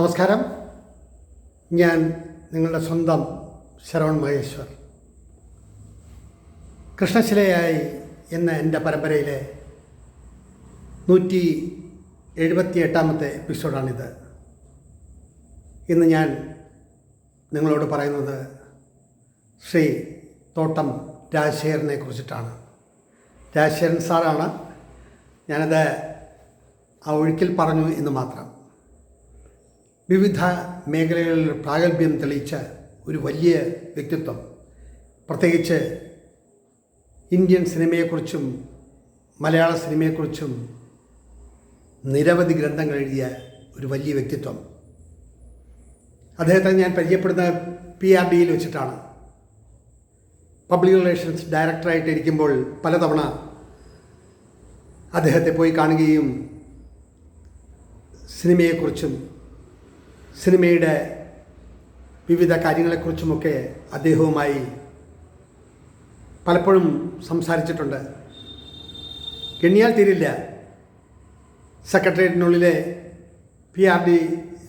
നമസ്കാരം. ഞാൻ നിങ്ങളുടെ സ്വന്തം ശരവൺ മഹേശ്വർ. കൃഷ്ണശിലയായി എന്ന എന്റെ പരമ്പരയിലെ നൂറ്റി എഴുപത്തി എട്ടാമത്തെ എപ്പിസോഡാണിത്. ഇന്ന് ഞാൻ നിങ്ങളോട് പറയുന്നത് ശ്രീ തോട്ടം രാജശേഖരനെ കുറിച്ചിട്ടാണ്. രാജശേഖരൻ സാറാണ്. ഞാനത് ആ ഒഴുക്കിൽ പറഞ്ഞു എന്ന് മാത്രം. വിവിധ മേഖലകളിൽ പ്രാഗൽഭ്യം തെളിയിച്ച ഒരു വലിയ വ്യക്തിത്വം. പ്രത്യേകിച്ച് ഇന്ത്യൻ സിനിമയെക്കുറിച്ചും മലയാള സിനിമയെക്കുറിച്ചും നിരവധി ഗ്രന്ഥങ്ങൾ എഴുതിയ ഒരു വലിയ വ്യക്തിത്വം. അദ്ദേഹത്തെ ഞാൻ പരിചയപ്പെടുന്ന പി ആർ ഡിയിൽ വെച്ചിട്ടാണ്. പബ്ലിക് റിലേഷൻസ് ഡയറക്ടറായിട്ട് ഇരിക്കുമ്പോൾ പലതവണ അദ്ദേഹത്തെ പോയി കാണുകയും സിനിമയെക്കുറിച്ചും സിനിമയുടെ വിവിധ കാര്യങ്ങളെക്കുറിച്ചുമൊക്കെ അദ്ദേഹവുമായി പലപ്പോഴും സംസാരിച്ചിട്ടുണ്ട്. എണ്ണിയാൽ തീരില്ല. സെക്രട്ടേറിയറ്റിനുള്ളിലെ പി ആർ ഡി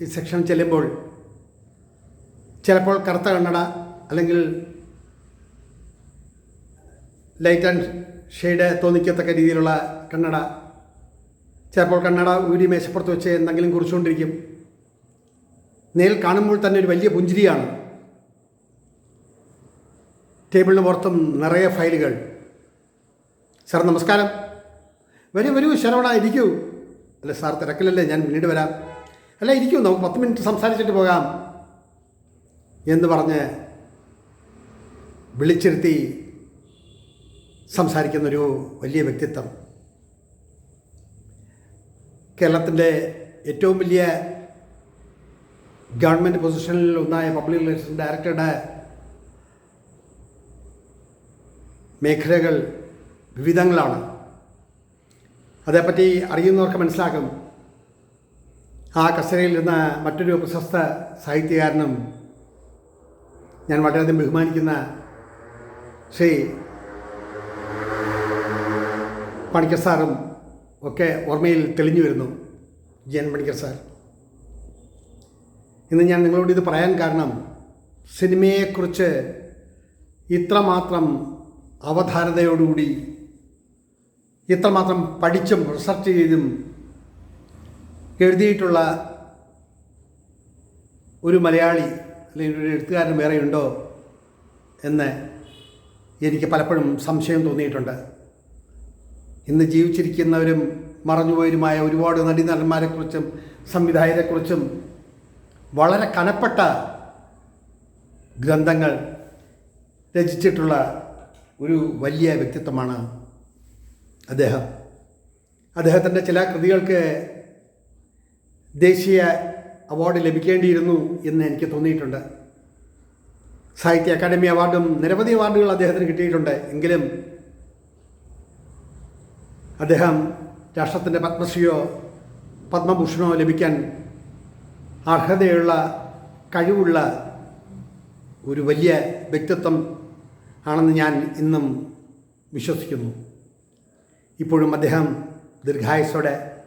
സെക്ഷൻ ചെല്ലുമ്പോൾ ചിലപ്പോൾ കറുത്ത കണ്ണട അല്ലെങ്കിൽ ലൈറ്റ് ആൻഡ് ഷെയ്ഡ് തോന്നിക്കത്തക്ക രീതിയിലുള്ള കണ്ണട. ചിലപ്പോൾ കണ്ണട ഊരി മേശപ്പുറത്ത് വെച്ച് എന്തെങ്കിലും കുറിച്ചുകൊണ്ടിരിക്കും. നേരിൽ കാണുമ്പോൾ തന്നെ ഒരു വലിയ പുഞ്ചിരിയാണ്. ടേബിളിന് പുറത്തും നിറയെ ഫയലുകൾ. സാർ നമസ്കാരം. വരൂ വരൂ ശരവണ ഇരിക്കൂ. അല്ല സാർ തിരക്കിലല്ലേ ഞാൻ പിന്നീട് വരാം. അല്ല ഇരിക്കൂ നമുക്ക് പത്ത് മിനിറ്റ് സംസാരിച്ചിട്ട് പോകാം എന്ന് പറഞ്ഞ് വിളിച്ചിരുത്തി സംസാരിക്കുന്നൊരു വലിയ വ്യക്തിത്വം. കേരളത്തിന്റെ ഏറ്റവും വലിയ ഗവൺമെന്റ് പൊസിഷനിൽ ഒന്നായ പബ്ലിക് റിലേഷൻ ഡയറക്ടറുടെ മേഖലകൾ വിവിധങ്ങളാണ്. അതേപ്പറ്റി അറിയുന്നവർക്ക് മനസ്സിലാക്കും ആ കസ്റ്റഡിയിൽ ഇരുന്ന മറ്റൊരു പ്രശസ്ത സാഹിത്യകാരനും ഞാൻ വളരെയധികം ബഹുമാനിക്കുന്ന ശ്രീ പണിക്കർ സാറും ഒക്കെ ഓർമ്മയിൽ തെളിഞ്ഞു വരുന്നു. G N Panicker sir. ഇന്ന് ഞാൻ നിങ്ങളോട് ഇത് പറയാൻ കാരണം സിനിമയെക്കുറിച്ച് ഇത്രമാത്രം അവധാരതയോടുകൂടി ഇത്രമാത്രം പഠിച്ചും റിസർച്ച് ചെയ്തും എഴുതിയിട്ടുള്ള ഒരു മലയാളി അല്ലെങ്കിൽ ഒരു എഴുത്തുകാരൻ വേറെയുണ്ടോ എന്ന് എനിക്ക് പലപ്പോഴും സംശയം തോന്നിയിട്ടുണ്ട്. ഇന്ന് ജീവിച്ചിരിക്കുന്നവരും മറഞ്ഞുപോയവരുമായ ഒരുപാട് നടീനടന്മാരെക്കുറിച്ചും സംവിധായകരെക്കുറിച്ചും വളരെ കനപ്പെട്ട ഗ്രന്ഥങ്ങൾ രചിച്ചിട്ടുള്ള ഒരു വലിയ വ്യക്തിത്വമാണ് അദ്ദേഹം. അദ്ദേഹത്തിന്റെ ചില കൃതികൾക്ക് ദേശീയ അവാർഡ് ലഭിക്കേണ്ടിയിരുന്നു എന്ന് എനിക്ക് തോന്നിയിട്ടുണ്ട്. സാഹിത്യ അക്കാദമി അവാർഡും നിരവധി അവാർഡുകൾ അദ്ദേഹത്തിന് കിട്ടിയിട്ടുണ്ട്. എങ്കിലും അദ്ദേഹം രാഷ്ട്രത്തിന്റെ പത്മശ്രീയോ പത്മഭൂഷണോ ലഭിക്കാൻ അർഹതയുള്ള കഴിവുള്ള ഒരു വലിയ വ്യക്തിത്വം ആണെന്ന് ഞാൻ ഇന്നും വിശ്വസിക്കുന്നു. ഇപ്പോഴും അദ്ദേഹം ദീർഘായുസോടെ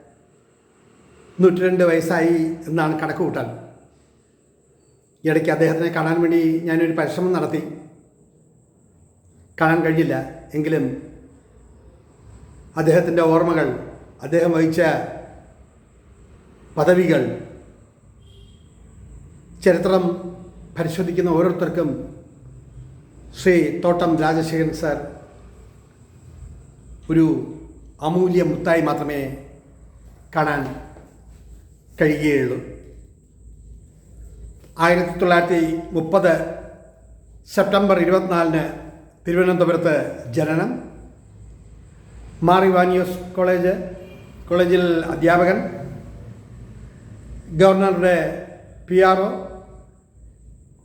നൂറ്റിരണ്ട് വയസ്സായി എന്നാണ് കണക്ക് കൂട്ടാൻ ഇടയ്ക്ക് അദ്ദേഹത്തിനെ കാണാൻ വേണ്ടി ഞാനൊരു പരിശ്രമം നടത്തി. കാണാൻ കഴിഞ്ഞില്ല എങ്കിലും അദ്ദേഹത്തിന്റെ ഓർമ്മകൾ അദ്ദേഹം വഹിച്ച പദവികൾ ചരിത്രം പരിശോധിക്കുന്ന ഓരോരുത്തർക്കും ശ്രീ തോട്ടം രാജശേഖരൻ സാർ ഒരു അമൂല്യ മുത്തായി മാത്രമേ കാണാൻ കഴിയുകയുള്ളൂ. ആയിരത്തി തൊള്ളായിരത്തി മുപ്പത് സെപ്റ്റംബർ ഇരുപത്തിനാലിന് തിരുവനന്തപുരത്ത് ജനനം. മാറിവാനിയോസ് കോളേജ് കോളേജിൽ അധ്യാപകൻ. ഗവർണറുടെ P R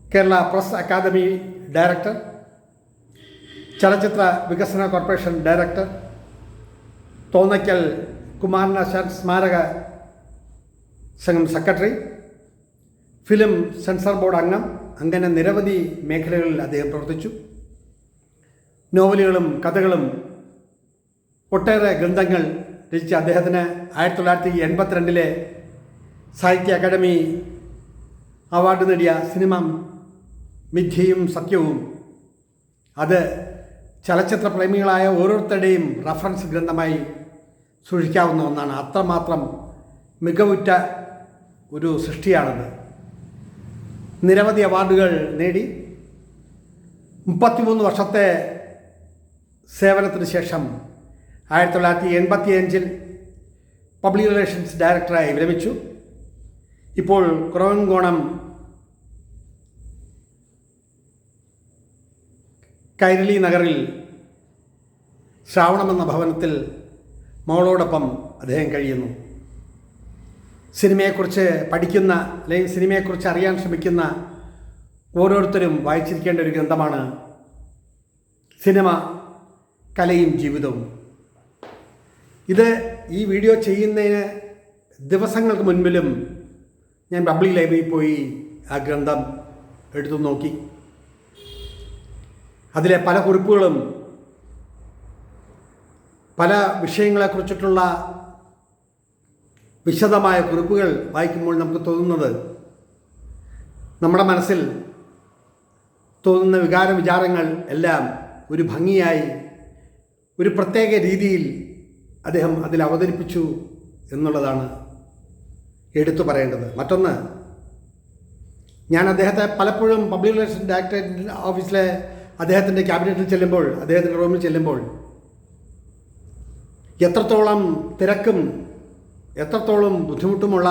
Kerala press academy director ചലച്ചിത്ര വികസന കോർപ്പറേഷൻ ഡയറക്ടർ തോന്നയ്ക്കൽ കുമാരനാശാൻ സ്മാരക സംഘം സെക്രട്ടറി ഫിലിം സെൻസർ ബോർഡ് അംഗം അങ്ങനെ നിരവധി മേഖലകളിൽ അദ്ദേഹം പ്രവർത്തിച്ചു. നോവലുകളും കഥകളും ഒട്ടേറെ ഗ്രന്ഥങ്ങൾ രചിച്ച അദ്ദേഹത്തിന് ആയിരത്തി തൊള്ളായിരത്തി എൺപത്തിരണ്ടിലെ സാഹിത്യ അക്കാദമി അവാർഡ് നേടിയ സിനിമ മിഥ്യയും സത്യവും. അത് ചലച്ചിത്ര പ്രേമികളായ ഓരോരുത്തരുടെയും റഫറൻസ് ഗ്രന്ഥമായി സൂക്ഷിക്കാവുന്ന ഒന്നാണ്. അത്രമാത്രം മികവുറ്റ ഒരു സൃഷ്ടിയാണത്. നിരവധി അവാർഡുകൾ നേടി. മുപ്പത്തിമൂന്ന് വർഷത്തെ സേവനത്തിന് ശേഷം ആയിരത്തി തൊള്ളായിരത്തി എൺപത്തി അഞ്ചിൽ പബ്ലിക് റിലേഷൻസ് ഡയറക്ടറായി വിരമിച്ചു. ഇപ്പോൾ കുറവൻകോണം കൈരളി നഗറിൽ ശ്രാവണമെന്ന ഭവനത്തിൽ മോളോടൊപ്പം അദ്ദേഹം കഴിയുന്നു. സിനിമയെക്കുറിച്ച് പഠിക്കുന്ന അല്ലെങ്കിൽ സിനിമയെക്കുറിച്ച് അറിയാൻ ശ്രമിക്കുന്ന ഓരോരുത്തരും വായിച്ചിരിക്കേണ്ട ഒരു ഗ്രന്ഥമാണ് സിനിമ കലയും ജീവിതവും. ഇത് ഈ വീഡിയോ ചെയ്യുന്നതിന് ദിവസങ്ങൾക്ക് മുൻപിലും ഞാൻ പബ്ലിക് ലൈബ്രറിയിൽ പോയി ആ ഗ്രന്ഥം എടുത്തു നോക്കി. അതിലെ പല കുറിപ്പുകളും പല വിഷയങ്ങളെക്കുറിച്ചിട്ടുള്ള വിശദമായ കുറിപ്പുകൾ വായിക്കുമ്പോൾ നമുക്ക് തോന്നുന്നത് നമ്മുടെ മനസ്സിൽ തോന്നുന്ന വികാര വിചാരങ്ങൾ എല്ലാം ഒരു ഭംഗിയായി ഒരു പ്രത്യേക രീതിയിൽ അദ്ദേഹം അതിൽ അവതരിപ്പിച്ചു എന്നുള്ളതാണ് എടുത്തു പറയേണ്ടത്. മറ്റൊന്ന് ഞാൻ അദ്ദേഹത്തെ പലപ്പോഴും പബ്ലിക് റിലേഷൻ ഡയറക്ടറേറ്റ് ഓഫീസിലെ അദ്ദേഹത്തിന്റെ ക്യാബിനറ്റിൽ ചെല്ലുമ്പോൾ അദ്ദേഹത്തിന്റെ റൂമിൽ ചെല്ലുമ്പോൾ എത്രത്തോളം തിരക്കും എത്രത്തോളം ബുദ്ധിമുട്ടുമുള്ള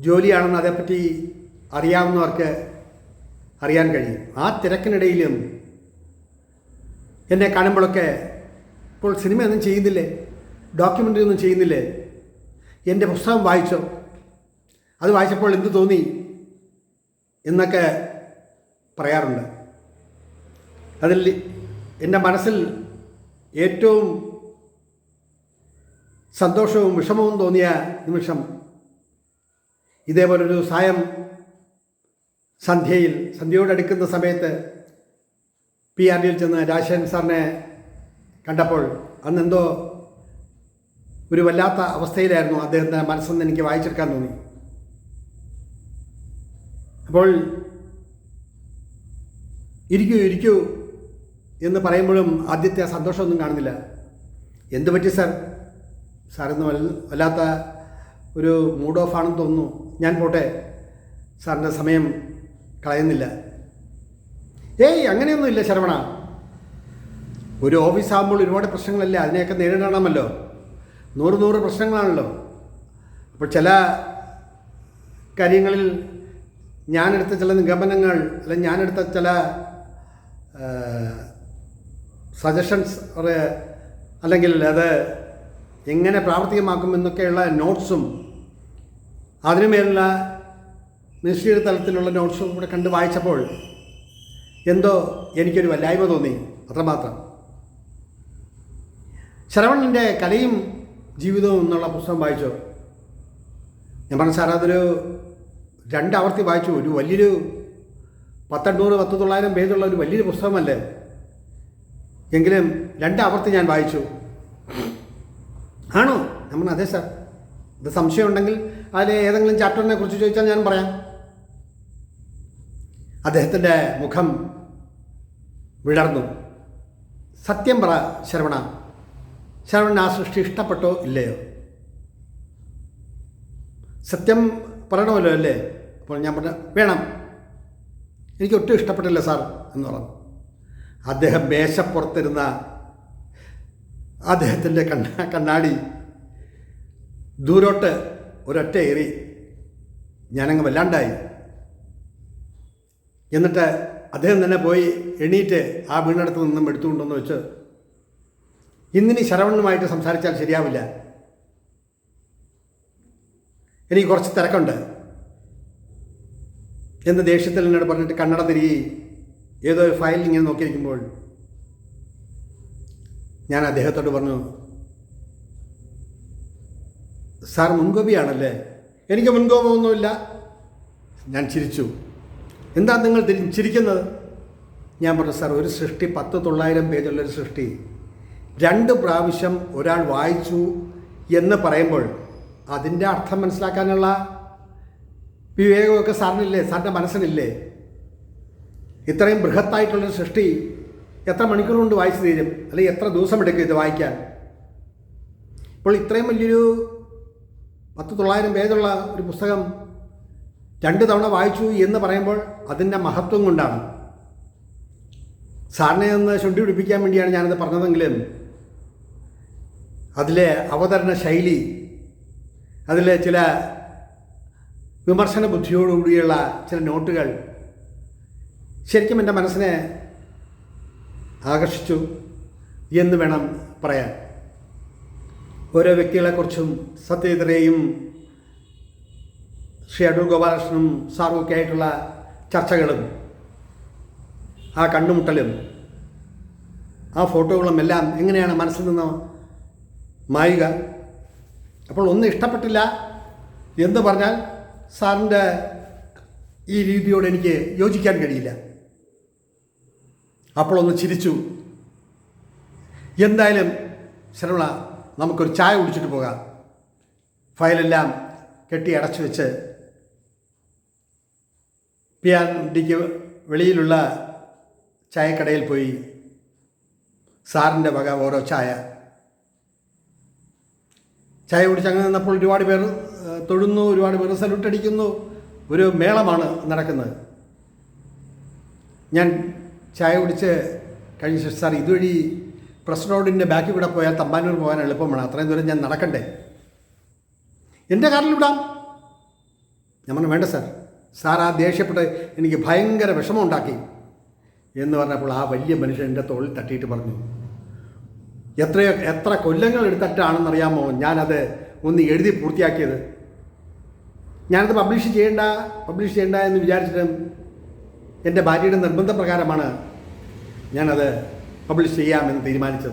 ജോലിയാണെന്ന് അതേപ്പറ്റി അറിയാവുന്നവർക്ക് അറിയാൻ കഴിയും. ആ തിരക്കിനിടയിലും എന്നെ കാണുമ്പോഴൊക്കെ ഇപ്പോൾ സിനിമയൊന്നും ചെയ്യുന്നില്ലേ? ഡോക്യുമെന്ററി ഒന്നും ചെയ്യുന്നില്ലേ? എന്റെ പുസ്തകം വായിച്ചോ? അത് വായിച്ചപ്പോൾ എന്ത് തോന്നി? എന്നൊക്കെ പറയാറുണ്ട്. അതിൽ എന്റെ മനസ്സിൽ ഏറ്റവും സന്തോഷവും വിഷമവും തോന്നിയ നിമിഷം ഇതേപോലൊരു സായം സന്ധ്യയിൽ സന്ധ്യയോടടുക്കുന്ന സമയത്ത് പി ആർ ഡിയിൽ ചെന്ന് രാജശേഖരൻ സാറിനെ കണ്ടപ്പോൾ അന്നെന്തോ ഒരു വല്ലാത്ത അവസ്ഥയിലായിരുന്നു അദ്ദേഹത്തിന്റെ മനസ്സെന്ന് എനിക്ക് വായിച്ചെടുക്കാൻ തോന്നി. അപ്പോൾ ഇരിക്കൂ ഇരിക്കൂ എന്ന് പറയുമ്പോഴും ആദ്യത്തെ ആ സന്തോഷമൊന്നും കാണുന്നില്ല. എന്ത് പറ്റി സാർ? സാറിന്ന് വല്ല വല്ലാത്ത ഒരു മൂഡ് ഓഫ് ആണെന്ന് തോന്നുന്നു. ഞാൻ പോട്ടെ. സാറിന്റെ സമയം കളയുന്നില്ല. ഏയ് അങ്ങനെയൊന്നുമില്ല ശരവണ. ഒരു ഓഫീസ് ആകുമ്പോൾ ഒരുപാട് പ്രശ്നങ്ങളല്ലേ? അതിനെയൊക്കെ നേരിടണമല്ലോ. നൂറ് നൂറ് പ്രശ്നങ്ങളാണല്ലോ. അപ്പോൾ ചില കാര്യങ്ങളിൽ ഞാനെടുത്ത ചില നിഗമനങ്ങൾ അല്ലെങ്കിൽ ഞാനെടുത്ത ചില സജഷൻസ് അല്ലെങ്കിൽ അത് എങ്ങനെ പ്രാവർത്തികമാക്കും എന്നൊക്കെയുള്ള നോട്ട്സും അതിനുമേലുള്ള മിനിസ്ട്രിയുടെ തലത്തിലുള്ള നോട്ട്സും കൂടെ കണ്ട് വായിച്ചപ്പോൾ എന്തോ എനിക്കൊരു വല്ലായ്മ തോന്നി. അത്രമാത്രം. ശരവണന്റെ കലയും ജീവിതവും എന്നുള്ള പുസ്തകം വായിച്ചോ. ഞാൻ പറഞ്ഞു സാർ അതൊരു രണ്ടാവർത്തി വായിച്ചു. ഒരു വലിയൊരു പത്തെണ്ണൂറ് പത്ത് തൊള്ളായിരം പേജുള്ള ഒരു വലിയൊരു പുസ്തകമല്ലേ? എങ്കിലും രണ്ടാവർത്തി ഞാൻ വായിച്ചു. ആണോ? നമ്മൾ അതെ സാർ ഇത് സംശയം ഉണ്ടെങ്കിൽ അതിലെ ഏതെങ്കിലും ചാപ്റ്ററിനെ കുറിച്ച് ചോദിച്ചാൽ ഞാൻ പറയാം. അദ്ദേഹത്തിന്റെ മുഖം വിളർന്നു സത്യം പറ ശരവണ. ശരവണൻ ആ സൃഷ്ടി ഇഷ്ടപ്പെട്ടോ ഇല്ലയോ? സത്യം പറയണമല്ലോ അല്ലേ? അപ്പോൾ ഞാൻ പറഞ്ഞ വേണം. എനിക്ക് ഒട്ടും ഇഷ്ടപ്പെട്ടില്ല സാർ എന്ന് പറഞ്ഞു. അദ്ദേഹം മേശപ്പുറത്തിരുന്ന അദ്ദേഹത്തിന്റെ കണ്ണ കണ്ണാടി ദൂരോട്ട് ഒരൊറ്റ എറി ഞാനങ്ങ് വല്ലാണ്ടായി. എന്നിട്ട് അദ്ദേഹം തന്നെ പോയി എണീറ്റ് ആ വീടിനടുത്ത് നിന്നും എടുത്തുകൊണ്ടെന്ന് വെച്ച് ഇന്നിനി ശരവണനുമായിട്ട് സംസാരിച്ചാൽ ശരിയാവില്ല. എനിക്ക് കുറച്ച് തിരക്കുണ്ട്. എന്ന് ദേഷ്യത്തിൽ എന്നോട് പറഞ്ഞിട്ട് കണ്ണട തിരികെ ഏതോ ഫയലിൽ ഇങ്ങനെ നോക്കിയിരിക്കുമ്പോൾ ഞാൻ അദ്ദേഹത്തോട് പറഞ്ഞു സാർ മുൻകോപിയാണല്ലേ? എനിക്ക് മുൻകോപമൊന്നുമില്ല. ഞാൻ ചിരിച്ചു. എന്താ നിങ്ങൾ ചിരിക്കുന്നത്? ഞാൻ പറഞ്ഞു സാർ ഒരു സൃഷ്ടി പത്ത് തൊള്ളായിരം പേജുള്ളൊരു സൃഷ്ടി. രണ്ട് പ്രാവശ്യം ഒരാൾ വായിച്ചു എന്ന് പറയുമ്പോൾ അതിന്റെ അർത്ഥം മനസ്സിലാക്കാനുള്ള വിവേകമൊക്കെ സാറിനില്ലേ? സാറിന്റെ മനസ്സിനില്ലേ? ഇത്രയും ബൃഹത്തായിട്ടുള്ളൊരു സൃഷ്ടി എത്ര മണിക്കൂർ കൊണ്ട് വായിച്ചു തീരും? അല്ലെങ്കിൽ എത്ര ദിവസം എടുക്കും ഇത് വായിക്കാൻ? ഇപ്പോൾ ഇത്രയും വലിയൊരു പത്ത് തൊള്ളായിരം പേജുള്ള ഒരു പുസ്തകം രണ്ട് തവണ വായിച്ചു എന്ന് പറയുമ്പോൾ അതിന്റെ മഹത്വം കൊണ്ടാണ്. സാറിനെ ഒന്ന് ചുണ്ടി പിടിപ്പിക്കാൻ വേണ്ടിയാണ് ഞാനത് പറഞ്ഞതെങ്കിലും അതിലെ അവതരണ ശൈലി അതിലെ ചില വിമർശന ബുദ്ധിയോടുകൂടിയുള്ള ചില നോട്ടുകൾ ശരിക്കും എന്റെ മനസ്സിനെ ആകർഷിച്ചു എന്ന് വേണം പറയാൻ. ഓരോ വ്യക്തികളെക്കുറിച്ചും സത്യജിതരെയും ശ്രീ അടൂർ ഗോപാലകൃഷ്ണനും സാറും ഒക്കെ ആയിട്ടുള്ള ചർച്ചകളും ആ കണ്ടുമുട്ടലും ആ ഫോട്ടോകളും എല്ലാം എങ്ങനെയാണ് മനസ്സിൽ നിന്ന് മായുക? അപ്പോൾ ഒന്നും ഇഷ്ടപ്പെട്ടില്ല എന്ന് പറഞ്ഞാൽ സാറിന്റെ ഈ രീതിയോട് എനിക്ക് യോജിക്കാൻ കഴിയില്ല. അപ്പോൾ ഒന്ന് ചിരിച്ചു. എന്തായാലും ശരവണ നമുക്കൊരു ചായ കുടിച്ചിട്ട് പോകാം. ഫയലെല്ലാം കെട്ടി അടച്ചു വെച്ച് പി ആർ ഡിക്ക് വെളിയിലുള്ള ചായക്കടയിൽ പോയി സാറിന്റെ വക ഓരോ ചായ. ചായ കുടിച്ച് അങ്ങനെ നിന്നപ്പോൾ ഒരുപാട് പേർ തൊഴുന്നു ഒരുപാട് പേർ സല്യൂട്ട് അടിക്കുന്നു. ഒരു മേളമാണ് നടക്കുന്നത്. ഞാൻ ചായ കുടിച്ച് കഴിഞ്ഞ ശേഷം സാർ ഇതുവഴി പ്രസ് റോഡിന്റെ ബാക്കിൽ കൂടെ പോയാൽ തമ്പാനൂർ പോകാൻ എളുപ്പമാണ്. അത്രയും ദൂരം ഞാൻ നടക്കണ്ടേ? എന്റെ കാറിൽ വിടാം. ഞാൻ പറഞ്ഞു വേണ്ട സാർ. സാർ ആ ദേഷ്യപ്പെട്ട് എനിക്ക് ഭയങ്കര വിഷമം ഉണ്ടാക്കി എന്ന് പറഞ്ഞപ്പോൾ ആ വലിയ മനുഷ്യൻ എന്റെ തോളിൽ തട്ടിയിട്ട് പറഞ്ഞു എത്രയോ എത്ര കൊല്ലങ്ങൾ എടുത്തിട്ടാണെന്നറിയാമോ ഞാനത് ഒന്ന് എഴുതി പൂർത്തിയാക്കിയത്? ഞാനത് പബ്ലിഷ് ചെയ്യേണ്ട പബ്ലിഷ് ചെയ്യേണ്ട എന്ന് വിചാരിച്ചിട്ടും എന്റെ ഭാര്യയുടെ നിർബന്ധപ്രകാരമാണ് ഞാനത് പബ്ലിഷ് ചെയ്യാമെന്ന് തീരുമാനിച്ചത്.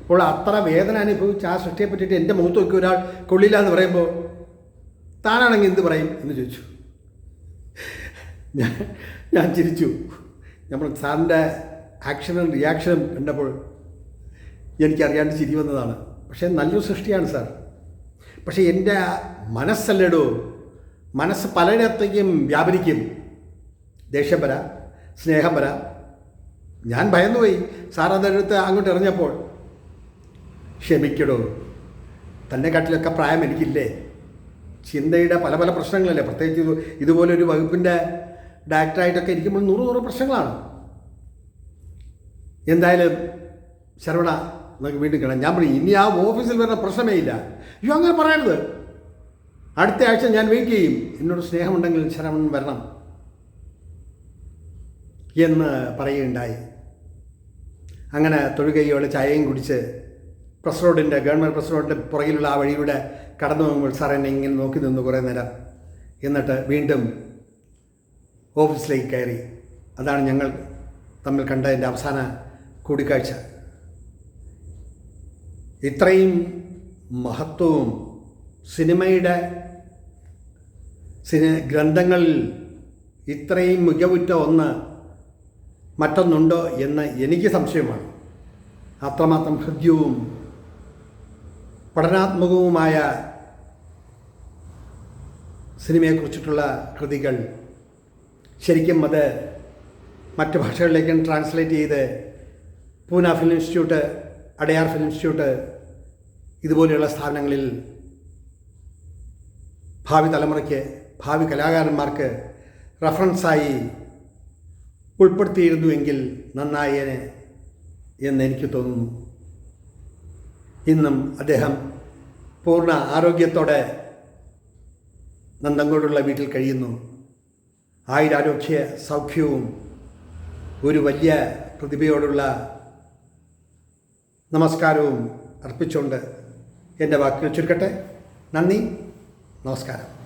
അപ്പോൾ അത്ര വേദന അനുഭവിച്ച് ആ സൃഷ്ടിയെ പറ്റിയിട്ട് എന്റെ മുഖത്ത് നോക്കി ഒരാൾ കൊള്ളില്ല എന്ന് പറയുമ്പോൾ താനാണെങ്കിൽ എന്ത് പറയും എന്ന് ചോദിച്ചു. ഞാൻ ഞാൻ ചിരിച്ചു. നമ്മൾ സാറിന്റെ ആക്ഷനും റിയാക്ഷനും കണ്ടപ്പോൾ എനിക്കറിയാണ്ട് ചിരി വന്നതാണ്. പക്ഷേ നല്ലൊരു സൃഷ്ടിയാണ് സാർ. പക്ഷേ എന്റെ മനസ്സല്ലടോ മനസ്സ് പലയിടത്തേക്കും വ്യാപരിക്കും. ദേഷ്യം വരാം സ്നേഹം വരാം. ഞാൻ ഭയന്നുപോയി. സാർ അതെടുത്ത് അങ്ങോട്ട് എറിഞ്ഞപ്പോൾ ക്ഷമിക്കടോ തന്നെ കാട്ടിലൊക്കെ പ്രായം എനിക്കില്ലേ? ചിന്തയുടെ പല പല പ്രശ്നങ്ങളല്ലേ? പ്രത്യേകിച്ച് ഇത് ഇതുപോലൊരു വകുപ്പിന്റെ ഡയറക്ടറായിട്ടൊക്കെ ഇരിക്കുമ്പോൾ നൂറ് നൂറ് പ്രശ്നങ്ങളാണ്. എന്തായാലും ശരവണ നമുക്ക് വീണ്ടും കാണാം. ഞാൻ പറയും ഇനി ആ ഓഫീസിൽ വരുന്ന പ്രശ്നമേ ഇല്ല. അയ്യോ അങ്ങനെ പറയരുത്. അടുത്ത ആഴ്ച ഞാൻ വെയിറ്റ് ചെയ്യും. എന്നോട് സ്നേഹമുണ്ടെങ്കിൽ ശരവണൻ വരണം. എന്ന് പറയുകയുണ്ടായി. അങ്ങനെ തൊഴുകയോടെ ചായയും കുടിച്ച് പ്രസ് റോഡിന്റെ ഗവൺമെന്റ് പ്രസ് റോഡിന്റെ പുറകിലുള്ള ആ വഴിയുടെ കടന്നു പോകുമ്പോൾ സാർ എന്നെ ഇങ്ങനെ നോക്കി നിന്നു കുറേ നേരം. എന്നിട്ട് വീണ്ടും ഓഫീസിലേക്ക് കയറി. അതാണ് ഞങ്ങൾ തമ്മിൽ കണ്ടതിന്റെ അവസാന കൂടിക്കാഴ്ച. ഇത്രയും മഹത്വവും സിനിമയുടെ സിനി ഗ്രന്ഥങ്ങളിൽ ഇത്രയും മികവുറ്റ ഒന്ന് മറ്റൊന്നുണ്ടോ എന്ന് എനിക്ക് സംശയമാണ്. അത്രമാത്രം ഹൃദ്യവും പഠനാത്മകവുമായ സിനിമയെക്കുറിച്ചിട്ടുള്ള കൃതികൾ ശരിക്കും അത് മറ്റ് ഭാഷകളിലേക്കും ട്രാൻസ്ലേറ്റ് ചെയ്ത് Pune film institute Adyar film institute ഇതുപോലെയുള്ള സ്ഥാപനങ്ങളിൽ ഭാവി തലമുറയ്ക്ക് ഭാവി കലാകാരന്മാർക്ക് റഫറൻസായി ഉൾപ്പെടുത്തിയിരുന്നുവെങ്കിൽ നന്നായേനെ എന്ന് എനിക്ക് തോന്നുന്നു. ഇന്നും അദ്ദേഹം പൂർണ ആരോഗ്യത്തോടെ നന്തങ്കോടുള്ള വീട്ടിൽ കഴിയുന്നു. ആയുരാരോഗ്യ സൗഖ്യവും ഒരു വലിയ പ്രതിഭയോടുള്ള നമസ്കാരവും അർപ്പിച്ചുകൊണ്ട് എന്റെ വാക്കുകൾ ചുരുക്കട്ടെ. നന്ദി നമസ്കാരം.